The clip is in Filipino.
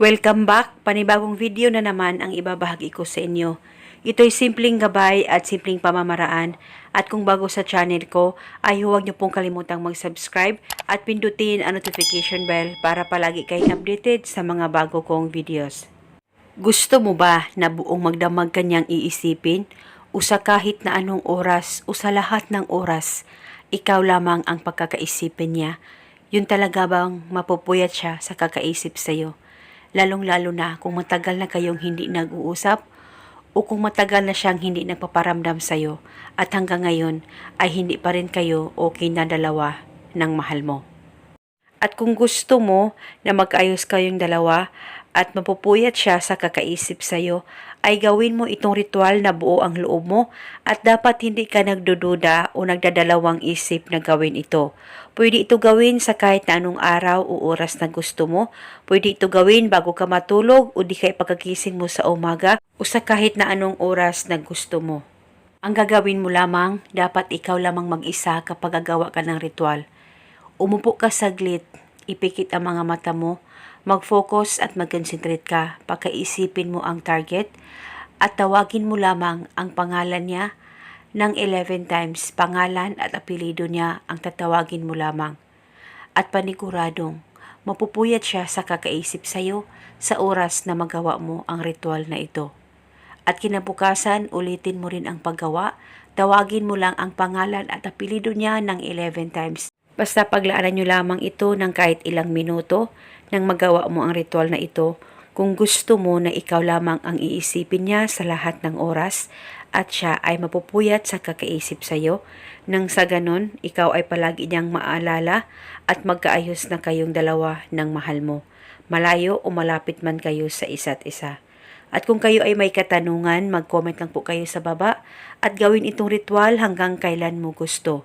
Welcome back! Panibagong video na naman ang ibabahagi ko sa inyo. Ito'y simpleng gabay at simpleng pamamaraan at kung bago sa channel ko ay huwag niyo pong kalimutang mag-subscribe at pindutin ang notification bell para palagi kayong updated sa mga bago kong videos. Gusto mo ba na buong magdamag kanyang iisipin? O sa kahit na anong oras o sa lahat ng oras, ikaw lamang ang pagkakaisipin niya. Yun talaga bang mapupuyat siya sa kakaisip sa'yo? Lalong-lalo na kung matagal na kayong hindi nag-uusap o kung matagal na siyang hindi nagpaparamdam sa'yo at hanggang ngayon ay hindi pa rin kayo okay na dalawa ng mahal mo. At kung gusto mo na mag-ayos kayong dalawa at mapupuyat siya sa kakaisip sa'yo, ay gawin mo itong ritual na buo ang loob mo at dapat hindi ka nagdududa o nagdadalawang isip na gawin ito. Pwede ito gawin sa kahit na anong araw o oras na gusto mo. Pwede ito gawin bago ka matulog o di kay pagkagising mo sa umaga o sa kahit na anong oras na gusto mo. Ang gagawin mo lamang, dapat ikaw lamang mag-isa kapag gagawa ka ng ritual. Umupo ka saglit, ipikit ang mga mata mo, mag-focus at mag-concentrate ka, pagkaisipin mo ang target, at tawagin mo lamang ang pangalan niya ng 11 times, pangalan at apelido niya ang tatawagin mo lamang. At paniguradong, mapupuyat siya sa kakaisip sa'yo sa oras na magawa mo ang ritual na ito. At kinabukasan, ulitin mo rin ang paggawa, tawagin mo lang ang pangalan at apelido niya ng 11 times. Basta paglaanan nyo lamang ito ng kahit ilang minuto nang magawa mo ang ritual na ito kung gusto mo na ikaw lamang ang iisipin niya sa lahat ng oras at siya ay mapupuyat sa kakaisip sa iyo nang sa ganon ikaw ay palagi niyang maalala at magkaayos na kayong dalawa ng mahal mo malayo o malapit man kayo sa isa't isa. At kung kayo ay may katanungan, mag-comment lang po kayo sa baba at gawin itong ritual hanggang kailan mo gusto.